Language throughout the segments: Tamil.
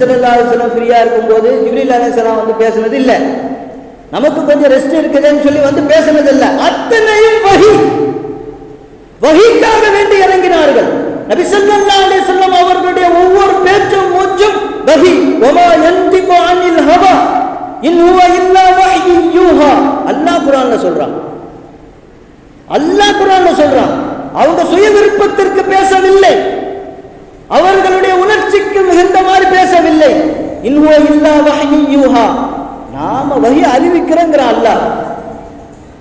செல்லாம் ஃப்ரீயா இருக்கும்போது ஜிப்ரீல் வந்து பேசுனது இல்ல. நமக்கு கொஞ்சம் ரெஸ்ட் இருக்குதுன்னு சொல்லி வந்து பேசுனது இல்ல. அத்தனையும் வஹி. வஹிக்காக வேண்டி இறங்கினார்கள். நபி சொல்லல்லா அலைஹி சொல்லம் அவர்களுடைய ஒவ்வொரு பேச்சும் மூச்சும் வஹி. ஒமா எந்தி அனில் ஹவா. இன் ஹுவ இல்லா வஹ்யு யூஹா. அல்லாஹ் குர்ஆன்ல சொல்றான். அல்லாஹ் குர்ஆன்ல சொல்றான். அவங்க சுய விருப்பத்திற்கு பேசவில்லை. அவர்களுடைய உணர்ச்சிக்கு மிகுந்த மாதிரி பேசவில்லை. இன்ஹுவ இல்லா வஹ்யு யூஹா. நாம வகி அறிவிக்கிறோங்கிற அல்லாஹ்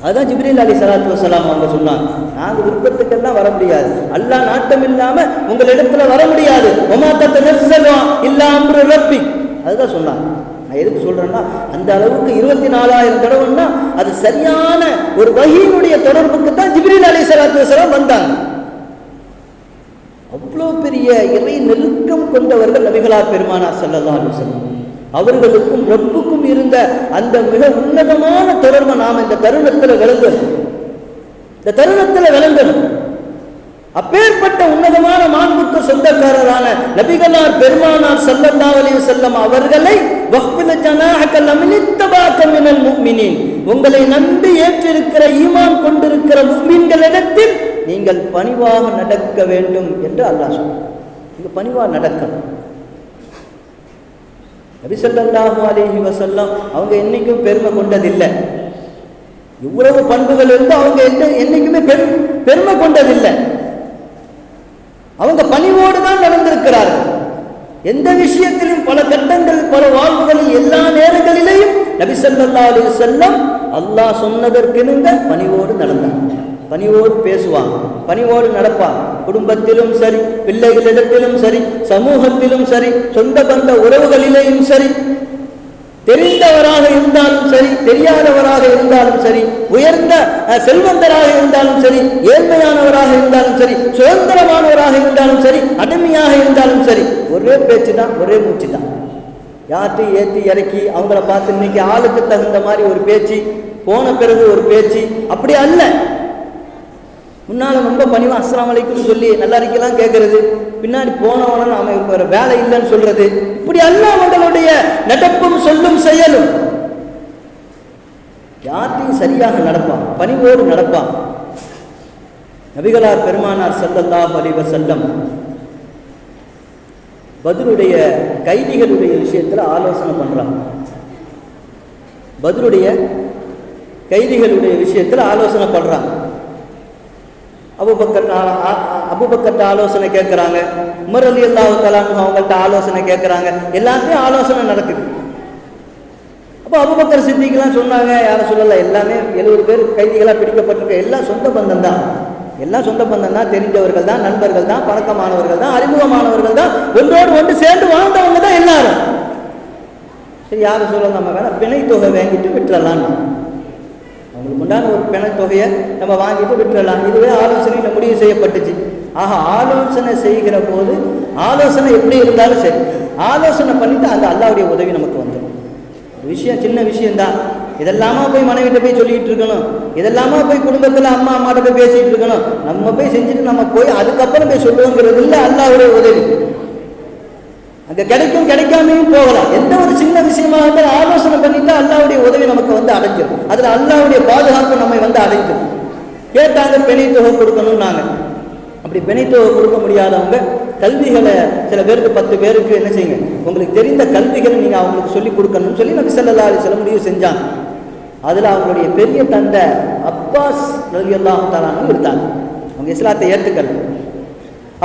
அதான் ஜிப்ரீல் அலி சலாத்து வசலாம் அவங்க சொன்னாங்க. நாங்கள் விருப்பத்துக்கெல்லாம் வர முடியாது. அல்லாஹ் நாட்டம் இல்லாம உங்களிடத்துல வர முடியாது. ஒமாத்தத்தை தத்த நெர்சலம் இல்லா அம்ரு ரப்பி அதுதான் சொன்னாங்க. நான் எதுக்கு சொல்றேன்னா அந்த அளவுக்கு இருபத்தி நாலாயிரம் தடவைன்னா அது சரியான ஒரு வகையினுடைய தொடர்புக்கு தான் ஜிப்ரீல் அலி சலாத்து வசலாம் வந்தாங்க. இவ்வளோ பெரிய இறை நெருக்கம் கொண்டவர்கள் நபிகளார் பெருமானா ஸல்லல்லாஹு அலைஹி அவர்களுக்கும் ரப்புக்கும் இருந்த அந்த மிக உன்னதமான தொடர்பை நாம் இந்த தருணத்தில் விளங்கணும். இந்த தருணத்தில் விளங்கணும். அப்பேற்பட்ட உன்னதமான மாண்புக்கு சொந்தக்காரரான நபிகளார் பெருமானார் ஸல்லல்லாஹு அலைஹி வஸல்லம் அவர்களை உங்களை நம்பி ஏற்றிருக்கிற ஈமான் கொண்டிருக்கிற முஃமின்களிடத்தில் நீங்கள் பணிவாக நடக்க வேண்டும் என்று அல்லாஹ் சொன்னார் நீங்கள் பணிவாக நடக்கணும். நபிசல்லாஹு அலேஹி வசல்லாம் அவங்க என்னைக்கும் பெருமை கொண்டதில்லை. இவ்வளவு பண்புகள் இருந்து அவங்க எந்த என்னைக்குமே பெரும் பெருமை கொண்டதில்லை. அவங்க பணிவோடு தான் நடந்திருக்கிறார்கள். எந்த விஷயத்திலும் பல கட்டங்கள் பல வாழ்வுகளில் எல்லா நேரங்களிலேயும் நபி ஸல்லல்லாஹு அலைஹி செல்லம் அல்லாஹ் சொன்னதற்கெனுங்க பணிவோடு நடந்தாங்க பணிவோடு பேசுவான் பணிவோடு நடப்பான். குடும்பத்திலும் சரி பிள்ளைகளிடத்திலும் சரி சமூகத்திலும் சரி சொந்த பந்த உறவுகளிலேயும் சரி தெரிந்தவராக இருந்தாலும் சரி தெரியாதவராக இருந்தாலும் சரி உயர்ந்த செல்வந்தராக இருந்தாலும் சரி ஏழ்மையானவராக இருந்தாலும் சரி சுதந்திரமானவராக இருந்தாலும் சரி அடிமையாக இருந்தாலும் சரி ஒரே பேச்சு தான் ஒரே மூச்சு தான் யார்ட்டையும் ஏற்றி இறக்கி அவங்கள பார்த்து இன்னைக்கு ஆளுக்கு தகுந்த மாதிரி ஒரு பேச்சு போன பிறகு ஒரு பேச்சு அப்படி அல்ல. முன்னால் ரொம்ப பணிவா அஸ்ஸலாமு சொல்லி நல்லா இருக்கலாம் கேட்கறது பின்னாடி போனவன நாம வேற வேலை இல்லைன்னு சொல்றது. இப்படி அல்ல அவங்களுடைய நடப்பும் சொல்லும் செயலும் யார்ட்டையும் சரியாக நடப்பான் பணிவோடு நடப்பான். நபிகளார் பெருமானார் ஸல்லல்லாஹு அலைஹி செல்லம் பதிலுடைய கைதிகளுடைய விஷயத்துல ஆலோசனை பண்றான் பதிலுடைய கைதிகளுடைய விஷயத்துல ஆலோசனை பண்றான் அபுபக்கர் அபுபக்கர்ட்ட ஆலோசனை கேட்குறாங்க. உமர் அலி அல்லாஹு தலான் அவங்கள்ட்ட ஆலோசனை கேட்குறாங்க. எல்லாத்தையும் ஆலோசனை நடக்குது. அப்போ அபுபக்கர் சித்திக்கெல்லாம் சொன்னாங்க யாரும் சொல்லலை. எல்லாமே எழுபது பேர் கைதிகளாக பிடிக்கப்பட்டிருக்க எல்லாம் சொந்த பந்தம் தான். எல்லாம் சொந்த பந்தம் தான். தெரிஞ்சவர்கள் தான் நண்பர்கள் தான் பழக்கமானவர்கள் தான் அறிமுகமானவர்கள் தான் ஒன்றோடு ஒன்று சேர்ந்து வாழ்ந்தவங்க தான் எல்லாரும். சரி யாரும் சொல்ல நம்ம வேணா பிணை தொகை வாங்கிட்டு விட்டுறலான்னு நம்மளுக்கு உண்டான ஒரு பிணை தொகையை நம்ம வாங்கிட்டு விட்டுறலாம். இதுவே ஆலோசனையில் முடிவு செய்யப்பட்டுச்சு. ஆக ஆலோசனை செய்கிற போது ஆலோசனை எப்படி இருந்தாலும் சரி ஆலோசனை பண்ணிட்டு அந்த அல்லாவுடைய உதவி நமக்கு வந்துடும் விஷயம் சின்ன விஷயம்தான். இதெல்லாமா போய் மனைவிட்ட போய் சொல்லிக்கிட்டு இருக்கணும்? இதெல்லாமா போய் குடும்பத்தில் அம்மா அம்மாட்ட போய் பேசிட்டு இருக்கணும்? நம்ம போய் செஞ்சுட்டு நம்ம போய் அதுக்கப்புறம் போய் சொல்லுவோங்கிறது இல்லை அல்லாவுடைய உதவி. அங்க கிடைக்கும் கிடைக்காமையும் போகலாம். எந்த ஒரு சின்ன விஷயமா இருந்தாலும் ஆலோசனை பண்ணிட்டா அல்லாவுடைய உதவி நமக்கு வந்து அடைஞ்சிடும் அதுல அல்லாவுடைய பாதுகாப்பு நம்மை வந்து அடைஞ்சிடும் கேட்டாங்க பெணி தொகை கொடுக்கணும்னாங்க. அப்படி பெணி தொகை கொடுக்க முடியாதவங்க கல்விகளை சில பேருக்கு பத்து பேருக்கு என்ன செய்யுங்க? உங்களுக்கு தெரிந்த கல்விகளை நீங்க அவங்களுக்கு சொல்லி கொடுக்கணும்னு சொல்லி நபி ஸல்லல்லாஹு அலைஹி வஸல்லம் முடிவு செஞ்சாங்க. அதுல அவங்களுடைய பெரிய தந்தை அப்பாஸ் ரலியல்லாஹு தஆலான்னு இருந்தாங்க. அவங்க இஸ்லாத்தை ஏற்றுக்கல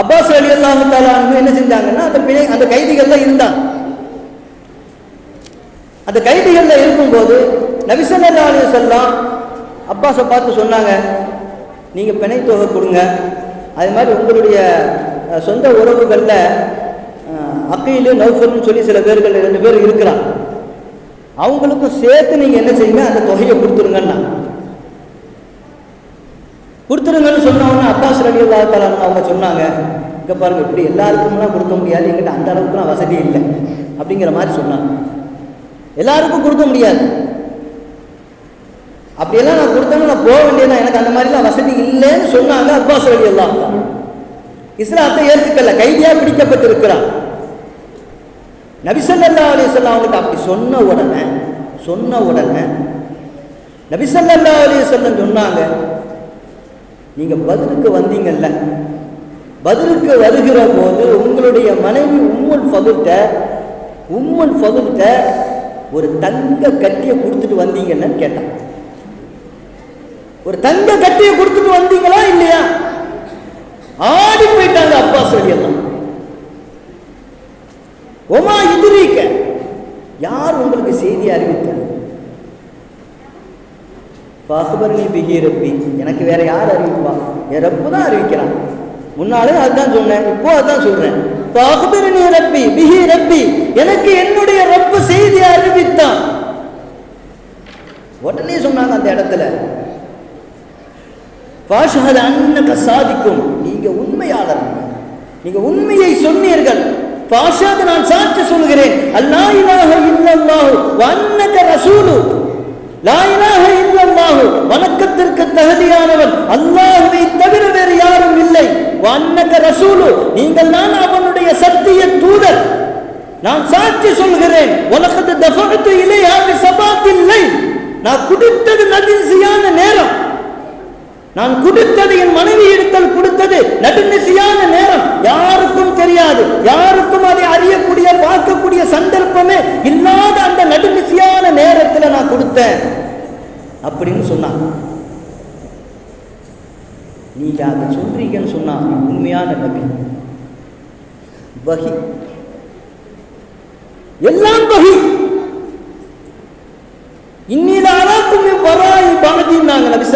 அப்பாஸ் அலி அல்லாஹு என்ன செஞ்சாங்கன்னா அந்த பிணை அந்த கைதிகள்லாம் இருந்தாங்க. அந்த கைதிகள்ல இருக்கும்போது நபிசல்லா அலி சொல்லாம் அப்பாஸை பார்த்து சொன்னாங்க நீங்க பிணை தொகை கொடுங்க. அது மாதிரி உங்களுடைய சொந்த உறவுகளில் அக்கீலு நௌஃபல்னு சொல்லி சில பேர்கள் ரெண்டு பேர் இருக்கிறான் அவங்களுக்கும் சேர்த்து நீங்க என்ன செய்யுங்க அந்த தொகையை கொடுத்துருங்கன்னா கொடுத்துருங்கன்னு சொன்னவொன்னே அப்பாஸ் ரலி அல்லாத்தாலான்னு அவங்க சொன்னாங்க இங்கே பாருங்க இப்படி எல்லாருக்கும்லாம் கொடுக்க முடியாது எங்கிட்ட அந்த அளவுக்குலாம் வசதி இல்லை அப்படிங்கிற மாதிரி சொன்னாங்க. எல்லாருக்கும் கொடுக்க முடியாது. அப்படியெல்லாம் நான் கொடுத்தேன்னா நான் போக வேண்டியதான் எனக்கு அந்த மாதிரிலாம் வசதி இல்லைன்னு சொன்னாங்க அப்பாஸ் ரலி அல்லா இஸ்லாத்தை ஏற்றுக்கல கைதியாக பிடிக்கப்பட்டிருக்கிறான். நபிசல்லா அலிஸ்லாம் அவங்ககிட்ட அப்படி சொன்ன உடனே சொன்ன உடனே நபிசல்லா அலிஸ்லாம் சொன்னாங்க நீங்க பதிலுக்கு வந்தீங்கல்ல. பதிலுக்கு வருகிற போது உங்களுடைய மனைவி உம்மன் ஃபதுல்கிட்ட உம்மன் ஃபதுல்கிட்ட ஒரு தங்க கட்டியை கொடுத்துட்டு வந்தீங்கன்னு கேட்டான். ஒரு தங்க கட்டியை கொடுத்துட்டு வந்தீங்களா இல்லையா? ஆடி போயிட்டாங்க அப்பா சொல்லியெல்லாம். ஒமா இதுரீக்க யார் உங்களுக்கு செய்தி அறிவித்தது? பாகுபரணி பிகி ரப்பி எனக்கு வேற யார் அறிவிப்பா? என் ரப்பு தான் அறிவிக்கிறான். முன்னாலே அதுதான் சொன்னேன் இப்போ அதான் சொல்றேன். பாகுபரணி ரப்பி பிகி ரப்பி எனக்கு என்னுடைய ரப்பு செய்தி அறிவித்தான். உடனே சொன்னாங்க அந்த இடத்துல பாஷகத அன்னக சாதிக்கும். நீங்க உண்மையாளர். நீங்க உண்மையை சொன்னீர்கள். பாஷாத நான் சாட்சி சொல்கிறேன். அல்லா இலாஹ இல்லல்லாஹு. வன்னக ரசூலு. வணக்கத்திற்கு தகுதியானவன். அல்லாஹுவை தவிர வேறு யாரும் இல்லை. வன்னக ரசூலு நீங்கள் தான் அவனுடைய சத்திய தூதர். நான் சாட்சி சொல்கிறேன். உனக்கு தஃபகத்து இலையா சபாத்தில்லை நான் குடித்தது நதிசியான நேரம். நான் கொடுத்தது என் மனைவி இடத்தில் கொடுத்தது நடுநிசையான நேரம். யாருக்கும் தெரியாது. யாருக்கும் அதை அறி பார்க்கக்கூடிய சந்தர்ப்பமே இல்லாத அந்த நடுநிசையான நேரத்தில் நான் கொடுத்தேன் அப்படின்னு சொன்னான் நீங்க நபின்னு சொல்றீங்கன்னு உண்மையான நபி. வகி. எல்லாம் வகி. இன்னில அராக்கும் வராய் பாதினாங்க நபி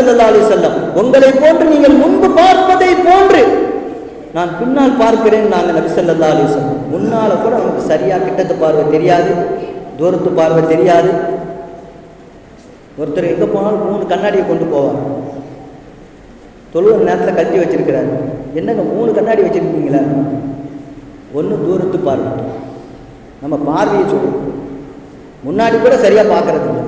உங்களை போன்று நீங்கள் முன்பு பார்ப்பதை போன்று நான் பின்னால் பார்க்கிறேன் நாங்கள் நபி ஸல்லல்லாஹு அலைஹி முன்னால கூட அவனுக்கு சரியா கிட்டத்து பார்வை தெரியாது தூரத்து பார்வை தெரியாது. ஒருத்தர் எங்கே போனாலும் மூணு கண்ணாடியை கொண்டு போவார். தொழுகிற நேரத்தில் கழட்டி வச்சிருக்கிறாரு. என்னங்க மூணு கண்ணாடி வச்சுருக்கீங்களா? ஒன்று தூரத்து பார்வை. நம்ம பார்வையை சொல்லுவோம் முன்னாடி கூட சரியாக பார்க்கறது இல்லை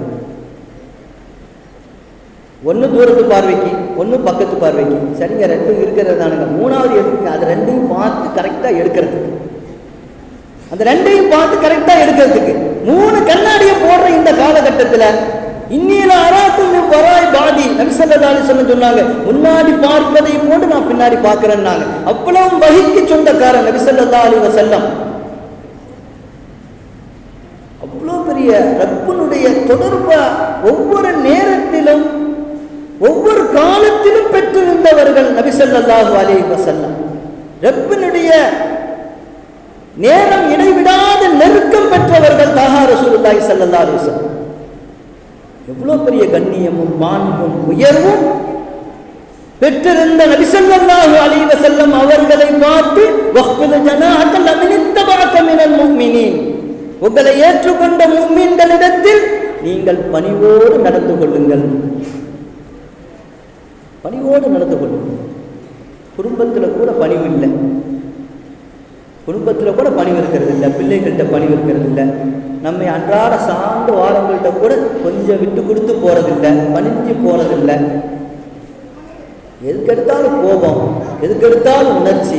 ஒன்று தூரத்து பார்வைக்கு ஒன்று பக்கத்து பார்வைக்கு. சரிங்க ரெண்டும் இருக்கிறது தானுங்க மூணாவது எதுக்குங்க அது ரெண்டையும் பார்த்து கரெக்டாக எடுக்கிறதுக்கு. அந்த ரெண்டையும் பார்த்து கரெக்டாக எடுக்கிறதுக்கு. மூணு கண்ணாடியை போடுற இந்த காலகட்டத்தில் இன்னில அராக்கும் வராய் பாதி. நபிசல்லி சொல்ல சொன்னாங்க முன்னாடி பார்ப்பதை போட்டு நான் பின்னாடி பார்க்கிறேன்னாங்க அவ்வளவு வகிக்கு சொந்தக்காரன் நபிசல்லா அலி வசல்லம் அவ்வளோ பெரிய ரப்பனுடைய தொடர்பை ஒவ்வொரு நேரத்திலும் ஒவ்வொரு காலத்திலும் பெற்றிருந்தவர்கள் நபிசல்லாஹு அலி வசல்லம் ரப்பனுடைய நேரம் இடைவிடாத நெருக்கம் பெற்றவர்கள் தாஹா ரசூலுல்லாஹி ஸல்லல்லாஹு அலைஹி எவ்வளோ பெரிய கண்ணியமும் மாண்பும் உயர்வும் பெற்றிருந்த நபிசல்லாஹு அலைஹி செல்லம் அவர்களை பார்த்து வஹ்பில் ஜனாஹக லமினித்தபஅக மினல் உங்களை ஏற்றுக்கொண்ட முஃமின்களிடத்தில் நீங்கள் பணிவோடு நடந்து கொள்ளுங்கள். பணிவோடு நடந்து கொள்ளுங்கள். குடும்பத்தில் கூட பணிவு இல்லை. குடும்பத்தில் கூட பணிவு இருக்கிறது இல்லை. பிள்ளைகள்கிட்ட பணிவு இருக்கிறது இல்லை. நம்மை அன்றாட சார்ந்த வாரங்கள்கிட்ட கூட கொஞ்சம் விட்டு கொடுத்து போகிறதில்ல பணிஞ்சு போகிறதில்ல எதுக்கெடுத்தாலும் கோபம் எதுக்கெடுத்தாலும் உணர்ச்சி.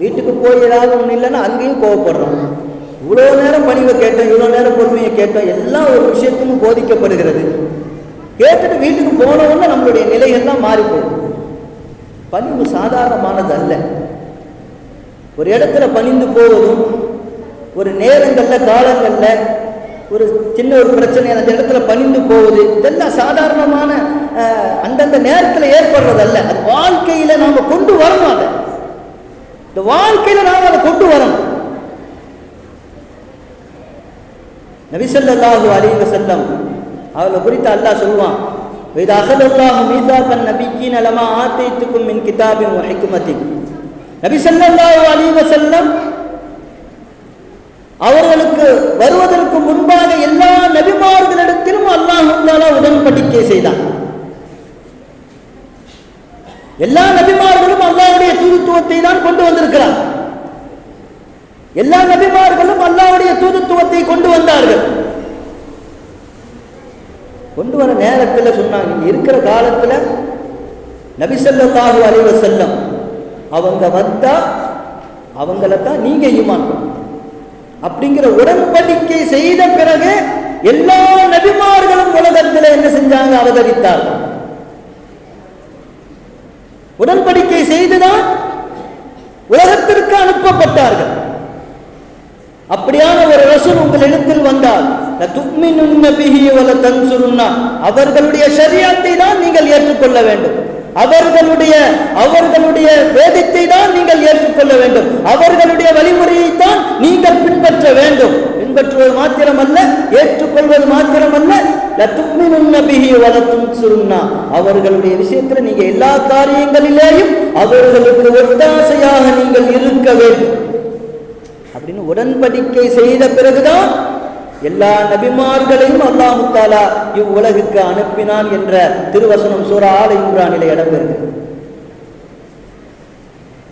வீட்டுக்கு போய் ஏதாவது ஒன்று இல்லைன்னா அங்கேயும் கோவப்படுறோம். இவ்வளோ நேரம் பணிவை கேட்டோம் இவ்வளோ நேரம் பொறுமையை கேட்டோம் எல்லாம் ஒரு விஷயத்துக்கும் போதிக்கப்படுகிறது. கேட்டுட்டு வீட்டுக்கு போனவுடனே நம்மளுடைய நிலைகள்லாம் மாறி பணிவு சாதாரணமானது அல்ல ஒரு இடத்துல பணிந்து போவதும் ஒரு நேரங்களில் காலங்களில் ஒரு சின்ன ஒரு பிரச்சனை அந்த இடத்துல பணிந்து போவது இதெல்லாம் சாதாரணமான அஹ், அந்தந்த நேரத்தில் ஏற்படுறதல்ல. அது வாழ்க்கையில் நாம் கொண்டு வரணும் அதை. இந்த வாழ்க்கையில் நாம் அதை கொண்டு வரணும். நபிசல்லாஹு அலிவ செல்லம் அவளை குறித்து அல்லாஹ் சொல்லுவான் இது அகலல்லாஹு மீசாக்கன் நபிக்கின் அலமா ஆத்தைத்துக்கும் மின் கிதாபின் ஹிக்மத்தின். நபிசல்லாஹு அலிவ செல்லம் அவர்களுக்கு வருவதற்கு முன்பாக எல்லா நபிமார்களிடத்திலும் அல்லாஹாலா உடன்படிக்கை செய்தான். எல்லா நபிமார்களும் அல்லாவுடைய தூதுத்துவத்தை தான் கொண்டு வந்திருக்கிறார். எல்லா நபிமார்களும் அல்லாவுடைய தூதுத்துவத்தை கொண்டு வந்தார்கள். கொண்டு வர நேரத்தில் சொன்னாங்க இருக்கிற காலத்துல நபிசல்லாஹு அலைஹி செல்லம் அவங்க வந்தா அவங்கள தான் நீங்க ஈமான் அப்படிங்கிற உடன்படிக்கை செய்த பிறகு எல்லா நபிமார்களும் உலகத்தில் என்ன செஞ்சாங்க? அவதரித்தார்கள். உடன்படிக்கை செய்துதான் உலகத்திற்கு அனுப்பப்பட்டார்கள். அப்படியான ஒரு ரசூல் எழுத்தில் வந்தால் பிஹி வல அவர்களுடைய ஷரியத்தை தான் நீங்கள் ஏற்றுக்கொள்ள வேண்டும். அவர்களுடைய அவர்களுடைய வேதத்தை தான் நீங்கள் ஏற்றுக்கொள்ள வேண்டும். அவர்களுடைய வழிமுறையை தான் நீங்கள் பின்பற்ற வேண்டும். பின்பற்றுவது மாத்திரமல்ல ஏற்றுக்கொள்வது மாத்திரமல்ல. அவர்களுடைய விஷயத்தில் நீங்க எல்லா காரியங்களிலேயும் அவர்களுக்கு ஒத்தாசையாக நீங்கள் இருக்க வேண்டும். அப்படின்னு உடன்படிக்கை செய்த பிறகுதான் எல்லா நபிமார்களையும் அல்லாஹு தாலா இவ்வுலகுக்கு அனுப்பினான் என்ற திருவசனம் சூரா ஆல இம்ரானிலே இடம்பெறுகிறது.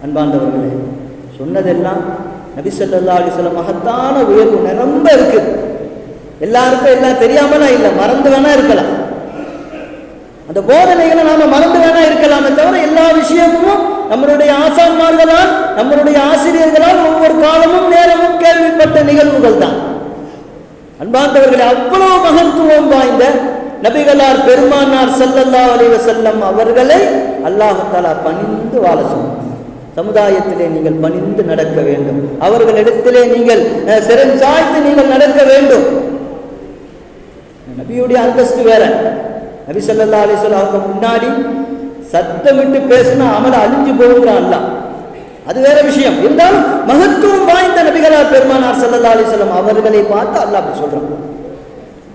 அன்பாண்டவர்களே சொன்னதெல்லாம் நபி ஸல்லல்லாஹு மகத்தான உயர்வு நிரம்ப இருக்கு. எல்லாருக்கும் எல்லாம் தெரியாமலாம் இல்லை மறந்து வேணா இருக்கலாம். அந்த போதனைகளை நாம மறந்து வேணா இருக்கலாமே தவிர எல்லா விஷயமும் நம்மளுடைய ஆசான்மார்களால் நம்மளுடைய ஆசிரியர்களால் ஒவ்வொரு காலமும் நேரமும் கேள்விப்பட்ட நிகழ்வுகள் தான் அன்பார்ந்தவர்களே அவ்வளவு மகத்துவம் வாய்ந்த நபிகளார் பெருமானார் ஸல்லல்லாஹு அலைவ செல்லம் அவர்களை அல்லாஹ் பணிந்து வாழ சொன்னார். சமுதாயத்திலே நீங்கள் பணிந்து நடக்க வேண்டும். அவர்களிடத்திலே நீங்கள் சிறம் சாய்த்து நீங்கள் நடக்க வேண்டும். நபியுடைய அந்தஸ்து வேற. நபி சல்லா அலிஸ்வல்லாவுக்கு முன்னாடி சத்தமிட்டு பேசினா அமல அழிஞ்சு போகிறான் அல்லாஹ். அது வேற விஷயம். இருந்தாலும் மகத்துவம் வாய்ந்த நபிகளா பெருமானார் சல்லா அலைஹி அவர்களை பார்த்து அல்லாஹ் அப்படி சொல்றான்.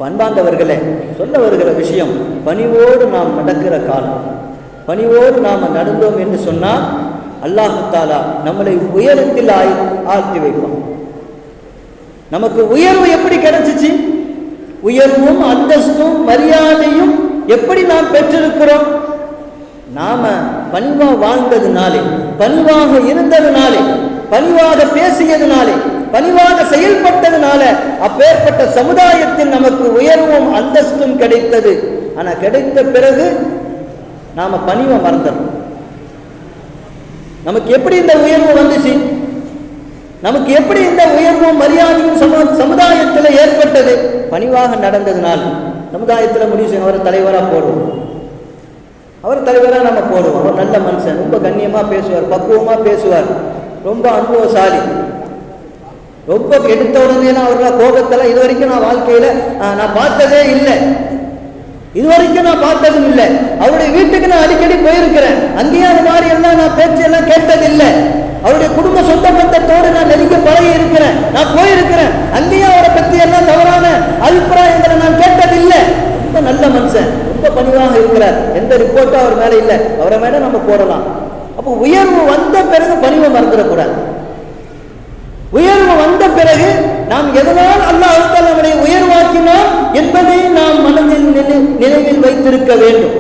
பண்பாண்டவர்களே சொல்ல வருகிற விஷயம் பணிவோடு நாம் நடக்கிற காலம். பணிவோடு நாம் நடந்தோம் என்று சொன்னால் அல்லாஹு தாலா நம்மளை உயரத்தில் ஆய் ஆழ்த்தி வைப்பான். நமக்கு உயர்வு எப்படி கிடைச்சிச்சு? உயர்வும் அந்தஸ்தும் மரியாதையும் எப்படி நாம் பெற்றிருக்கிறோம்? நாம பணிவா வாழ்ந்ததுனாலே பணிவாக இருந்ததுனாலே பணிவாக பேசியதுனாலே பணிவாக செயல்பட்டதுனால அப்பேற்பட்ட சமுதாயத்தில் நமக்கு உயர்வும் அந்தஸ்தும் கிடைத்தது. ஆனா கிடைத்த பிறகு நாம பணிவை மறந்துடும் நமக்கு எப்படி இந்த உயர்வு வந்துச்சு? நமக்கு எப்படி இந்த உயர்வும் மரியாதையும் சமுதாயத்தில் ஏற்பட்டது? பணிவாக நடந்ததுனால சமுதாயத்தில் முடிவு செய்யும் தலைவராக போடுவோம். அவர் தலைவராக நம்ம போடுவோம் அவர் நல்ல மனுஷன். ரொம்ப கண்ணியமாக பேசுவார். பக்குவமாக பேசுவார். ரொம்ப அனுபவசாலி. ரொம்ப கெடுத்த உடனேலாம் அவர்கள கோபத்தில் இது வரைக்கும் நான் வாழ்க்கையில் நான் பார்த்ததே இல்லை. இது வரைக்கும் நான் பார்த்ததும் இல்லை. அவருடைய வீட்டுக்கு நான் அடிக்கடி போயிருக்கிறேன். அங்கேயும் அது மாதிரி எல்லாம் நான் பேச்சு எல்லாம் கேட்டதில்லை. அவருடைய குடும்ப சொந்த பந்தத்தோடு நான் நெருங்க பழகி இருக்கிறேன் நான் போயிருக்கிறேன் அங்கேயும் அவரை பற்றி எல்லாம் தவறான அபிப்பிராயங்களை நான் கேட்டதில்லை ரொம்ப நல்ல மனுஷன் ரொம்ப பணிவாக இருக்கிறார் எந்த ரிப்போர்ட்டும் அவர் மேலே இல்லை அவரை மேலே நம்ம போடலாம் அப்போ உயர்வு வந்த பிறகு பணிவை மறந்துடக்கூடாது. உயர்வு வந்த பிறகு நாம் எதனால் அல்லாஹ் நம்மளை உயர்வாக்கினோம் என்பதை நாம் மனதில் நினைவில் வைத்திருக்க வேண்டும்.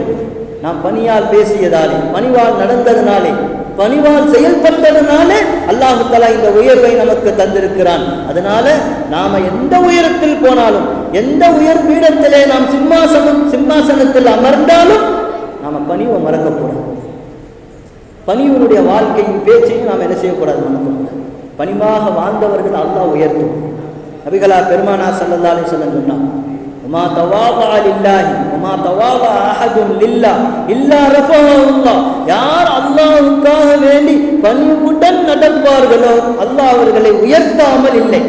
நாம் பணியால் பேசியதாலே பணிவால் நடந்ததுனாலே பணிவால் செயல்பட்டதுனாலே அல்லாஹு தலா இந்த உயர்வை நமக்கு தந்திருக்கிறான். அதனால நாம எந்த உயரத்தில் போனாலும் எந்த உயர் பீடத்திலே நாம் சிம்மாசனம் சிம்மாசனத்தில் அமர்ந்தாலும் நாம பணிவை மறக்கக்கூடாது. பணிவனுடைய வாழ்க்கையும் பேச்சையும் நாம் என்ன செய்யக்கூடாது மறக்கக்கூடாது பணிவாக வாழ்ந்தவர்கள் அல்லாஹ் உயர்த்தும். நபிகளா பெருமானா சல்லல்லாலே சொல்ல சொன்னான் உமா தவாபா லில்லாஹி உமா தவாபா அஹதுன் லில்லா இல்லா ரஃபஹுல்லாஹ் யார் அல்லாஹ்வுக்காக வேண்டி பணிவுடன் நடப்பார்களோ அல்லாஹ் அவர்களை உயர்த்தாமல் இல்லை.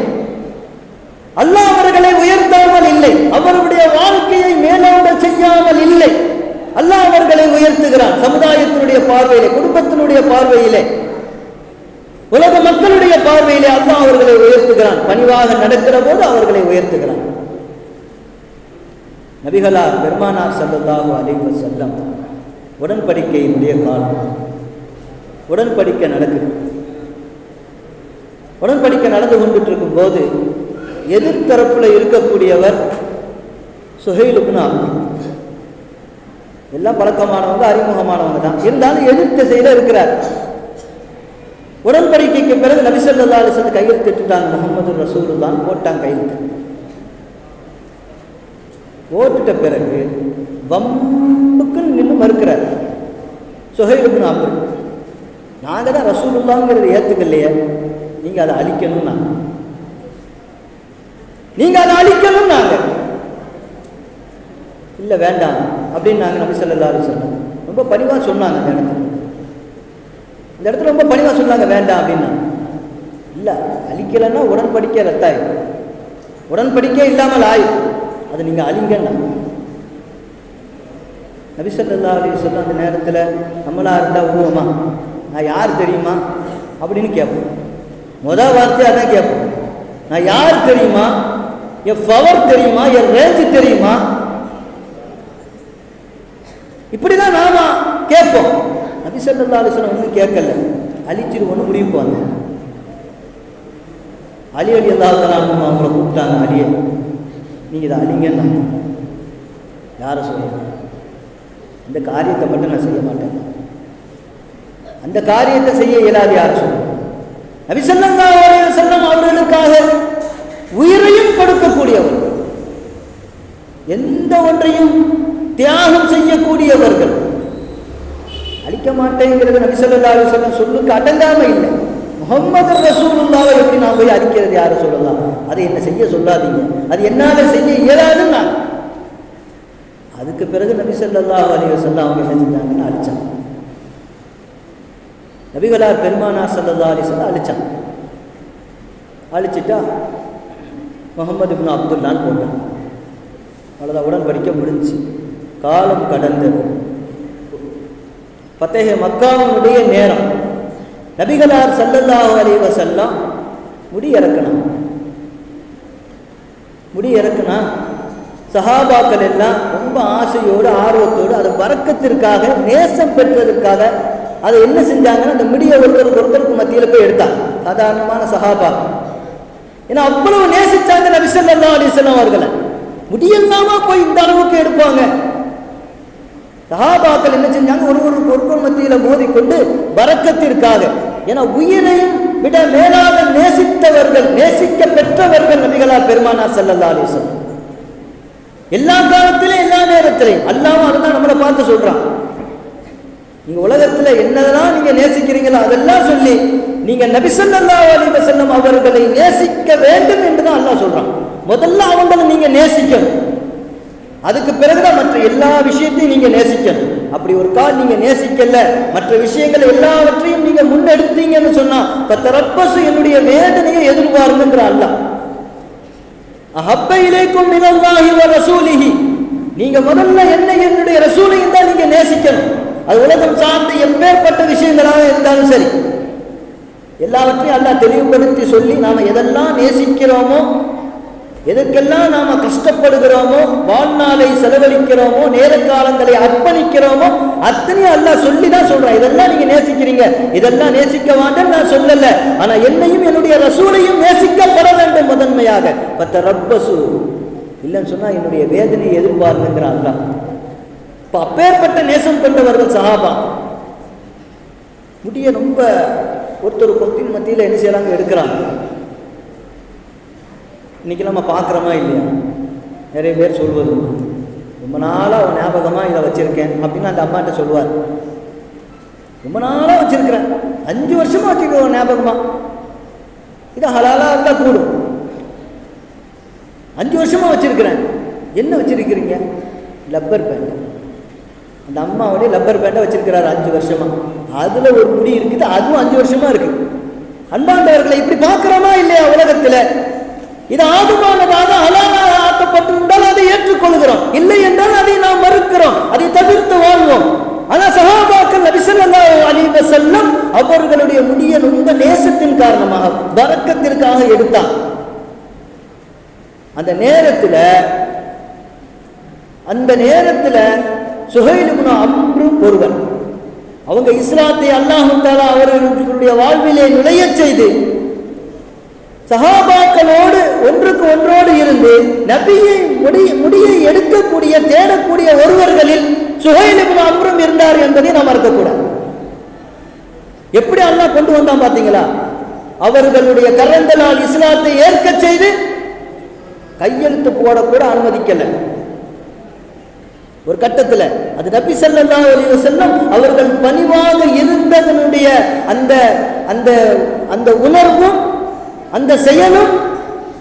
அல்லாஹ் அவர்களை உயர்த்தாமல் இல்லை. அவருடைய வாழ்க்கையை மேலோட செய்யாமல் இல்லை. அல்லாஹ் அவர்களை உயர்த்துகிறான். சமுதாயத்தினுடைய பார்வையிலே குடும்பத்தினுடைய பார்வையிலே உலக மக்களுடைய பார்வையிலே அல்லாஹ் அவர்களை உயர்த்துகிறான். பணிவாக நடக்கிற போது அவர்களை உயர்த்துகிறான். நபிகளா பெருமானார் ஸல்லல்லாஹு அலைஹி செல்லம் உடன்படிக்கையினுடைய காலம். உடன்படிக்கை நடக்குது. உடன்படிக்கை நடந்து கொண்டுட்டு இருக்கும்போது எதிர்த்தரப்புல இருக்கக்கூடியவர் சுஹைலுக்குன்னு ஆகும் எல்லாம் பழக்கமானவங்க அறிமுகமானவங்க தான். இருந்தாலும் எதிர் திசையில இருக்கிறார். உடன்படிக்கைக்கு பிறகு நபிசல்லா அலிசன் திட்டுட்டாங்க முகமது ரசூல் தான் போட்டாங்க கையில் போட்டுட்ட பிறகு வம்புக்குன்னு நின்று மறுக்கிறார். சுகைலுக்கு அம்பர் நாங்கள் தான் ரசூலுல்லாங்கிறத ஏற்றுக்கலையே நீங்கள் அதை அழிக்கணும்னா. நீங்க அதை அழிக்கணும் நாங்க இல்ல வேண்டாம். அப்படின்னு நாங்கள் நபி ஸல்லல்லாஹு சொன்னாங்க ரொம்ப பணிவாக சொன்னாங்க அந்த இடத்துல. இந்த இடத்துல ரொம்ப பணிவாக சொன்னாங்க வேண்டாம் அப்படின்னா. இல்லை அழிக்கலைன்னா உடன்படிக்கை ரத்தாயிரும் உடன்படிக்கை இல்லாமல் ஆயிரும் அது நீங்கள் அழிங்கன்னா நபிசல்லா அலி சொல்ல அந்த நேரத்தில் நம்மளாக இருந்தால் உருவமா? நான் யார் தெரியுமா? அப்படின்னு கேட்போம். மொதல் வார்த்தை அதான் கேட்போம். நான் யார் தெரியுமா? என் பவர் தெரியுமா? என் ரேஞ்சு தெரியுமா? இப்படிதான் நாம கேட்போம். நபி ஸல்லல்லாஹு அலைஹி ஒன்றும் கேட்கல. அழிச்சிருவோன்னு முடிவுக்கு வந்தேன். அலி அலி அல்லாஹ் அவங்கள கூப்பிட்டாங்க அலியை. நீங்கள் இதை அழிங்கன்னா யாரை சொல்லுங்க அந்த காரியத்தை மட்டும் நான் செய்ய மாட்டேன். அந்த காரியத்தை செய்ய இயலாது யாரை சொல்லுங்க நபி ஸல்லல்லாஹு அவர்களுக்காக உயிரையும் கொடுக்கக்கூடியவர். எந்த ஒன்றையும் தியாகம் செய்யக்கூடியவர்கள். அழிக்க மாட்டேங்கிறது நபி ஸல்லல்லாஹு சொல்லுக்கு அடங்காம இல்லை. முகமது ரசூலுல்லாவை எப்படி நான் போய் அழிக்கிறது யாரை சொல்லலாம்? அதை என்ன செய்ய சொல்லாதீங்க. அது என்னால செய்ய இயலாதுன்னு. நான் அதுக்கு பிறகு நபி ஸல்லல்லாஹு அலைஹி வஸல்லம் அவங்க என்ன செஞ்சாங்கன்னு அழிச்சாங்க. நபிகளார் பெருமானா சல்லா அலைஹி அழிச்சாங்க. அழிச்சிட்டா முகமது இப்னு அப்துல்லான்னு போட்டாங்க. அவ்வளோதான் உடன்படிக்க முடிஞ்சு காலம் கடந்தது. பத்தேக மக்காவுடைய நேரம். நபிகளார் ஸல்லல்லாஹு அலைஹி செல்லாம் முடி இறக்கணும் முடி இறக்குனா சஹாபாக்கள் எல்லாம் ரொம்ப ஆசையோடு ஆர்வத்தோடு அதை வரக்கத்திற்காக நேசம் பெற்றதற்காக அதை என்ன செஞ்சாங்கன்னா அந்த முடியை ஒருத்தருக்கு ஒருத்தருக்கு மத்தியில் போய் எடுத்தாங்க. சாதாரணமான சஹாபாக்கள் ஏன்னா அவ்வளவு நேசிச்சாங்க நபிசல்லா அலிசல்லாம் அவர்களை. முடியல்லாம போய் இந்த அளவுக்கு எடுப்பாங்க? சஹாபாக்கள் என்ன செஞ்சாங்க? ஒரு ஒரு பொருட்கள் மத்தியில் மோதிக்கொண்டு வரக்கத்திற்காக. ஏன்னா உயிரையும் விட மேலாக நேசித்தவர்கள் நேசிக்க பெற்றவர்கள் நபிகளா பெருமானார் ஸல்லல்லாஹு அலைஹி எல்லா காலத்திலும் எல்லா நேரத்திலையும் அல்லாமல் அதுதான் நம்மளை பார்த்து சொல்றான். நீங்க உலகத்துல என்னதெல்லாம் நீங்க நேசிக்கிறீங்களோ அதெல்லாம் சொல்லி நீங்க நபி அலி வசல்லம் அவர்களை நேசிக்க வேண்டும் என்று தான் அல்லாஹ் சொல்றான். முதல்ல அவங்களை நீங்க நேசிக்கணும். அதுக்கு பிறகுதான் மற்ற எல்லா விஷயத்தையும் நீங்க நேசிக்கணும். அப்படி ஒரு கால் நீங்க நேசிக்கல மற்ற விஷயங்கள் எல்லாவற்றையும் நீங்க முன்னெடுத்தீங்கன்னு சொன்னா பத்தரப்பசு என்னுடைய வேதனையை எதிர்பாருங்கிற அல்லாஹ் அஹப்ப இலைக்கும் மினல்லாஹி வ ரசூலிஹி. நீங்க முதல்ல என்ன என்னுடைய ரசூலையும் தான் நீங்க நேசிக்கணும். அது உலகம் சார்ந்த எப்பேற்பட்ட விஷயங்களாக இருந்தாலும் சரி. எல்லாவற்றையும் அல்லாஹ் தெளிவுபடுத்தி சொல்லி நாம எதெல்லாம் நேசிக்கிறோமோ எதுக்கெல்லாம் நாம கஷ்டப்படுகிறோமோ வாழ்நாளை செலவழிக்கிறோமோ நேர காலங்களை அர்ப்பணிக்கிறோமோ அத்தனையும் அல்லா சொல்லி தான் சொல்றான். இதெல்லாம் நீங்க நேசிக்கிறீங்க. இதெல்லாம் நேசிக்க வேண்டாம் நான் சொல்லல. ஆனா என்னையும் என்னுடைய ரசூலையும் நேசிக்கப்பட வேண்டும் முதன்மையாக. பத்த ரப்பசு. இல்லைன்னு சொன்னா என்னுடைய வேதனையை எதிர்பார்க்குங்கிற அல்லாஹ். இப்போ அப்பேற்பட்ட நேசம் கொண்டவர்கள் சஹாபா. முடிய ரொம்ப ஒருத்தர் கொத்தின் மத்தியில் என்ன செய்யறாங்க எடுக்கிறாங்க. இன்னைக்கு நம்ம பார்க்குறோமா இல்லையா? நிறைய பேர் சொல்வது ரொம்ப நாளாக ஞாபகமாக இதை வச்சுருக்கேன் அப்படின்னு அந்த அம்மாட்ட சொல்லுவார். ரொம்ப நாளாக வச்சுருக்கிறேன். அஞ்சு வருஷமாக வச்சுருக்கோம் ஞாபகமாக இது ஹலாலாக இருந்தால் கூடும் அஞ்சு வருஷமாக வச்சுருக்கிறேன். என்ன வச்சுருக்கிறீங்க? Rubber band. அந்த அம்மாவுடைய லப்பர் பேண்டை வச்சிருக்கிறாரு அஞ்சு வருஷமாக அதில் ஒரு முடி இருக்குது அதுவும் அஞ்சு வருஷமாக இருக்குது அன்பாண்டவர்களை இப்படி பார்க்குறோமா இல்லையா உலகத்தில்? இது ஆகுமானதாக ஹலாலாக ஆக்கப்பட்டிருந்தால் அதை ஏற்றுக்கொள்கிறோம். இல்லை என்றால் அதை நாம் மறுக்கிறோம். அதை தவிர்த்து வாழ்வோம். ஆனா சஹாபாக்கள் நபி அலிவ செல்லம் அவர்களுடைய முடிய ரொம்ப நேசத்தின் காரணமாக வரக்கத்திற்காக எடுத்தான் அந்த நேரத்துல அந்த நேரத்துல சுகைலுமுனா அன்று ஒருவன் அவங்க இஸ்லாத்தை அல்லாஹு தாலா அவர்களுடைய வாழ்விலே நுழையச் செய்து சகாபாக்களோடு ஒன்றுக்கு ஒன்றோடு இருந்து நபியை முடிய முடியை எடுக்கக்கூடிய தேடக்கூடிய ஒருவர்களில் சுகையிலும் அம்ரும் இருந்தார் என்பதை நாம் மறக்கக்கூடாது. எப்படி அண்ணா கொண்டு வந்தான் பாத்தீங்களா அவர்களுடைய கரங்களால் இஸ்லாத்தை ஏற்கச் செய்து கையெழுத்து போடக்கூட அனுமதிக்கல. ஒரு கட்டத்துல அது நபி செல்லா ஒரு வஸல்லம் அவர்கள் பணிவாக இருந்ததனுடைய அந்த அந்த அந்த உணர்வும் அந்த செயலும்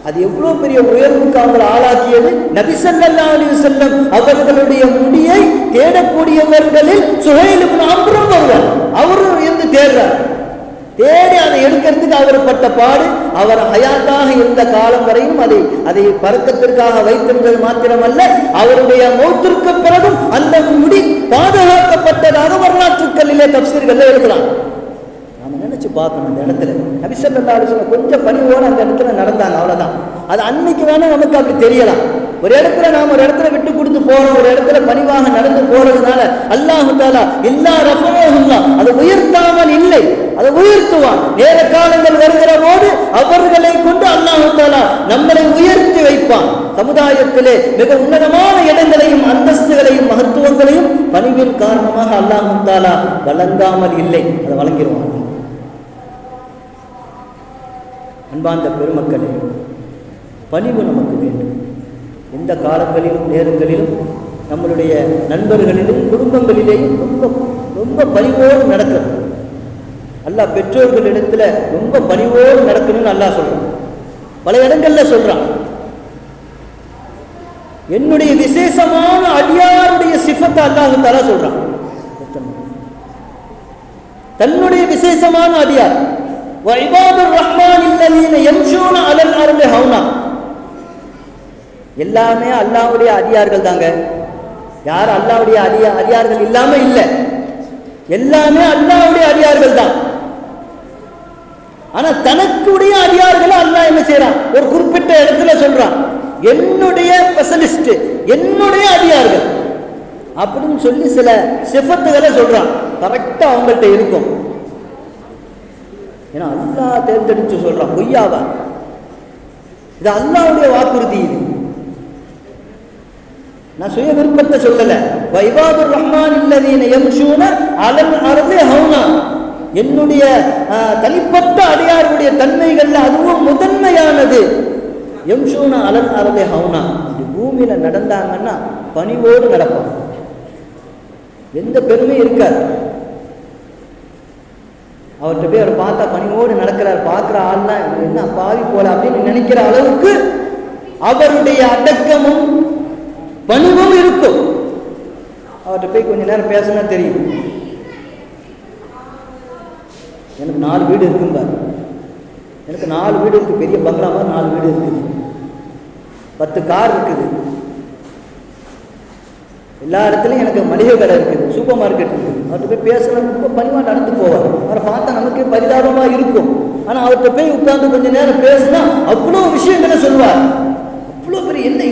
அது எவ்வளவு பெரிய உயர்வுக்கு அவங்களை ஆளாக்கியது? நபிசல்லா அலி செல்லம் அவர்களுடைய முடியை தேடக்கூடியவர்களில் சுகையில் அவரும் வருவார் அவரும் இருந்து தேடுறார். தேடி அதை எடுக்கிறதுக்கு அவர் பட்ட பாடு அவர் ஹயாத்தாக இருந்த காலம் வரையும் அதை அதை பறக்கத்திற்காக வைத்திருந்தது மாத்திரமல்ல அவருடைய மௌத்திற்கு பிறகும் அந்த முடி பாதுகாக்கப்பட்டதாக வரலாற்றுக்களிலே தப்சீர்கள் எழுதுகிறான் சிந்திச்சு பார்க்கணும் அந்த இடத்துல. நபிசல்லா சொல்ல கொஞ்சம் பணிவோடு அந்த இடத்துல நடந்தாங்க அவ்வளவுதான். அது அன்னைக்கு வேணால் நமக்கு அப்படி தெரியலாம். ஒரு இடத்துல நாம் ஒரு இடத்துல விட்டு கொடுத்து போகிறோம் ஒரு இடத்துல பணிவாக நடந்து போகிறதுனால அல்லாஹு எல்லா ரஃபமோகுல்லா அதை உயர்த்தாமல் இல்லை. அதை உயர்த்துவான். நேர காலங்கள் வருகிற போது அவர்களை கொண்டு அல்லாஹு தாலா நம்மளை உயர்த்தி வைப்பான். சமுதாயத்திலே மிக உன்னதமான இடங்களையும் அந்தஸ்துகளையும் மகத்துவங்களையும் பணிவின் காரணமாக அல்லாஹு தாலா வழங்காமல் இல்லை. அதை வழங்கிடுவான். அன்பார்ந்த பெருமக்களே பணிவு நமக்கு வேண்டும். எந்த காலங்களிலும் நேரங்களிலும் நம்மளுடைய நண்பர்களிலும் குடும்பங்களிலேயும் ரொம்ப ரொம்ப பணிவோடு நடக்கணும். பெற்றோர்கள் பெற்றோர்களிடத்துல ரொம்ப பணிவோடு நடக்கணும்னு நல்லா சொல்கிறான் பல இடங்களில் சொல்றான். என்னுடைய விசேஷமான அடியாருடைய சிஃபத்தை அல்லாஹு தாலா சொல்றான். தன்னுடைய விசேஷமான அடியார். வஇபாதுர் ரஹ்மான் இல்லதீன யம்ஷூன அலல் அர்லி ஹவுனா எல்லாமே அல்லாவுடைய அதிகார்கள் தாங்க யார் அல்லாவுடைய அதிக அதிகார்கள் இல்லாம இல்லை. எல்லாமே அல்லாவுடைய அதிகார்கள் தான் ஆனா தனக்குடைய அடியார்களை அல்லாஹ் என்ன செய்யறான் ஒரு குறிப்பிட்ட இடத்துல சொல்றான். என்னுடைய ஸ்பெஷலிஸ்ட் என்னுடைய அதிகார்கள். அப்படின்னு சொல்லி சில சிஃபத்துகளை சொல்றான். கரெக்டா அவங்கள்ட்ட இருக்கும். ஏன்னா அல்லாஹ் தேர்ந்தெடுத்து சொல்றான் பொய்யாவா? இது அல்லாவுடைய வாக்குறுதி இது. நான் சுய விருப்பத்தை சொல்லல. வைபாதுர் ரஹ்மான் இல்லதீன யம்ஷூன அலன் அர்தி ஹவுனா. என்னுடைய ஆஹ், தனிப்பட்ட அடியாருடைய தன்மைகள்ல அதுவும் முதன்மையானது. யம்ஷூன அலன் அர்தி ஹவுனா. இப்படி பூமியில நடந்தாங்கன்னா பணிவோடு நடப்பான் எந்த பெருமையும் இருக்காது. அவர்கிட்ட போய் அவர் பார்த்தா பணிவோடு நடக்கிறார் பார்க்குற ஆள்லாம் என்ன பாவி போல அப்படின்னு நினைக்கிற அளவுக்கு அவருடைய அடக்கமும் பணிவும் இருக்கும். அவர்கிட்ட போய் கொஞ்ச நேரம் பேசினா தெரியும். எனக்கு நாலு வீடு இருக்கும்பார் எனக்கு நாலு வீடு இருக்கு பெரிய பங்களா மாதிரி நாலு வீடு இருக்குது. பத்து கார் இருக்குது. எல்லா இடத்துலையும் எனக்கு மளிகை கடை இருக்குது சூப்பர் மார்க்கெட் இருக்குது. அவர்கிட்ட போய் பேசலாம் ரொம்ப பணிவாக நடந்து போவார். அவரை பார்த்தா நமக்கு பரிதாபமாக இருக்கும். ஆனால் அவர்கிட்ட போய் உட்காந்து கொஞ்சம் நேரம் பேசினா அவ்வளோ விஷயங்களை சொல்லுவார் அவ்வளோ பெரிய என்ன